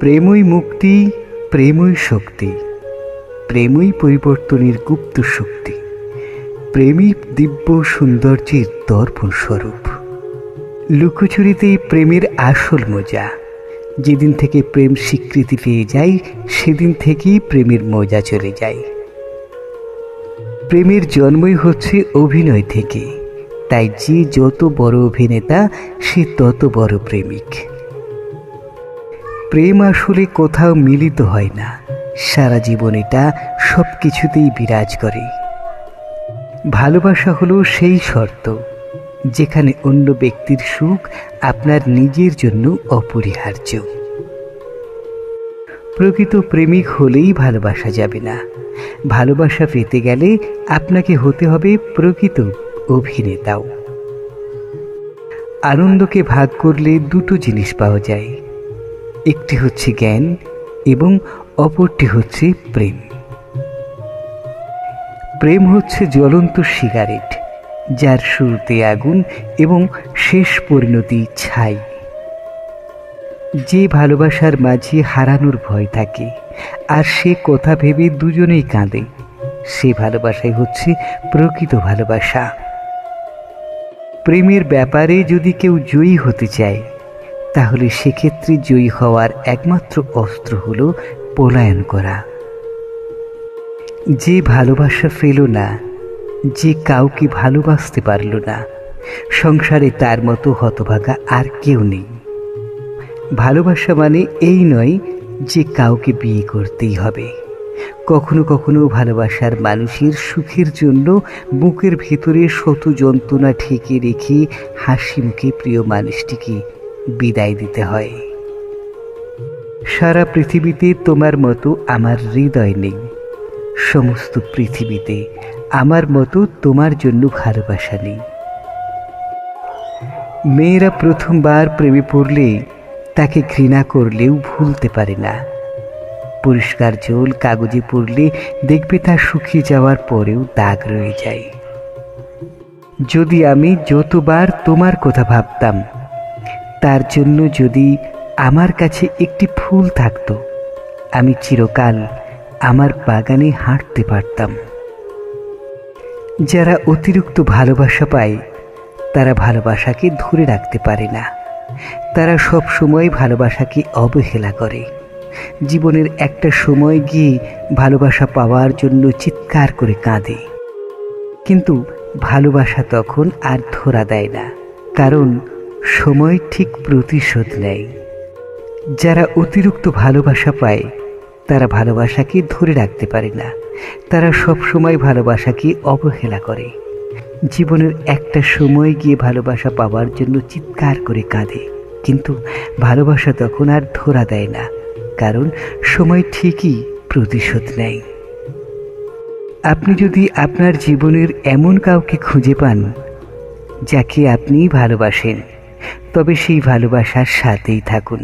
প্রেমই মুক্তি, প্রেমই শক্তি। প্রেমই পরিবর্তনের গুপ্ত শক্তি। প্রেমই দিব্য সৌন্দর্যের দর্পণ স্বরূপ। লুকোচুরিতেই প্রেমের আসল মজা। যেদিন থেকে প্রেম স্বীকৃতি পেয়ে যায়, সেদিন থেকেই প্রেমের মজা চলে যায়। প্রেমের জন্মই হচ্ছে অভিনয় থেকে। তাই যে যত বড় অভিনেতা, সে তত বড় প্রেমিক। প্রেম আসলে কোথাও মিলিত হয় না। সারা জীবন এটা সব কিছুতেই বিরাজ করে। ভালোবাসা হলো সেই শর্ত, যেখানে অন্য ব্যক্তির সুখ আপনার নিজের জন্য অপরিহার্য। প্রকৃত প্রেমিক হলেই ভালোবাসা যাবে না। ভালোবাসা পেতে গেলে আপনাকে হতে হবে প্রকৃত অভিনেতাও। আনন্দকে ভাগ করলে দুটো জিনিস পাওয়া যায়। একটি হচ্ছে জ্ঞান এবং অপরটি হচ্ছে প্রেম। প্রেম হচ্ছে জ্বলন্ত সিগারেট, যার শুরুতে আগুন এবং শেষ পরিণতি ছাই। যে ভালোবাসার মাঝে হারানোর ভয় থাকে, আর সে কথা ভেবে দুজনেই কাঁদে, সে ভালোবাসাই হচ্ছে প্রকৃত ভালোবাসা। প্রেমের ব্যাপারে যদি কেউ জয়ী হতে চায় তাহলে সেক্ষেত্রে জয়ী হওয়ার একমাত্র অস্ত্র হলো পলায়ন করা। যে ভালোবাসা ফেল না, যে কাউকে ভালোবাসতে পারল না, সংসারে তার মতো হতভাগা আর কেউ নেই। ভালোবাসা মানে এই নয় যে কাউকে বিয়ে করতেই হবে। কখনো কখনো ভালোবাসার মানুষের সুখের জন্য বুকের ভেতরে শত যন্ত্রণা ঠেকে রেখে হাসি মুখে প্রিয় মানুষটিকে বিদায় দিতে হয়। সারা পৃথিবীতে তোমার মতো আমার হৃদয় নেই। সমস্ত পৃথিবীতে আমার মতো তোমার জন্য ভালোবাসা নেই। মেয়েরা প্রথমবার প্রেমে পড়লে তাকে ঘৃণা করলেও ভুলতে পারে না। পরিষ্কার জল কাগজে পড়লে দেখবে তা শুকিয়ে যাওয়ার পরেও দাগ রয়ে যায়। যদি আমি যতবার তোমার কথা ভাবতাম তার জন্য যদি আমার কাছে একটি ফুল থাকতো, আমি চিরকাল আমার বাগানে হাঁটতে পারতাম। যারা অতিরিক্ত ভালোবাসা পায়, তারা ভালোবাসাকে ধরে রাখতে পারে না। তারা সব সময় ভালোবাসাকে অবহেলা করে। জীবনের একটা সময় গিয়ে ভালোবাসা পাওয়ার জন্য চিৎকার করে কাঁদে। কিন্তু ভালোবাসা তখন আর ধরা দেয় না, কারণ সময় ঠিক প্রতিশোধ নেয়। যারা অতিরিক্ত ভালোবাসা পায়, তারা ভালোবাসাকে ধরে রাখতে পারে না। তারা সব সময় ভালোবাসাকে অবহেলা করে। জীবনের একটা সময় গিয়ে ভালোবাসা পাওয়ার জন্য চিৎকার করে কাঁদে। কিন্তু ভালোবাসা তখন আর ধরা দেয় না, কারণ সময় ঠিকই প্রতিশোধ নেয়। আপনি যদি আপনার জীবনের এমন কাউকে খুঁজে পান, যাকে আপনি ভালোবাসেন তবে সেই ভালোবাসার সাথেই থাকুন।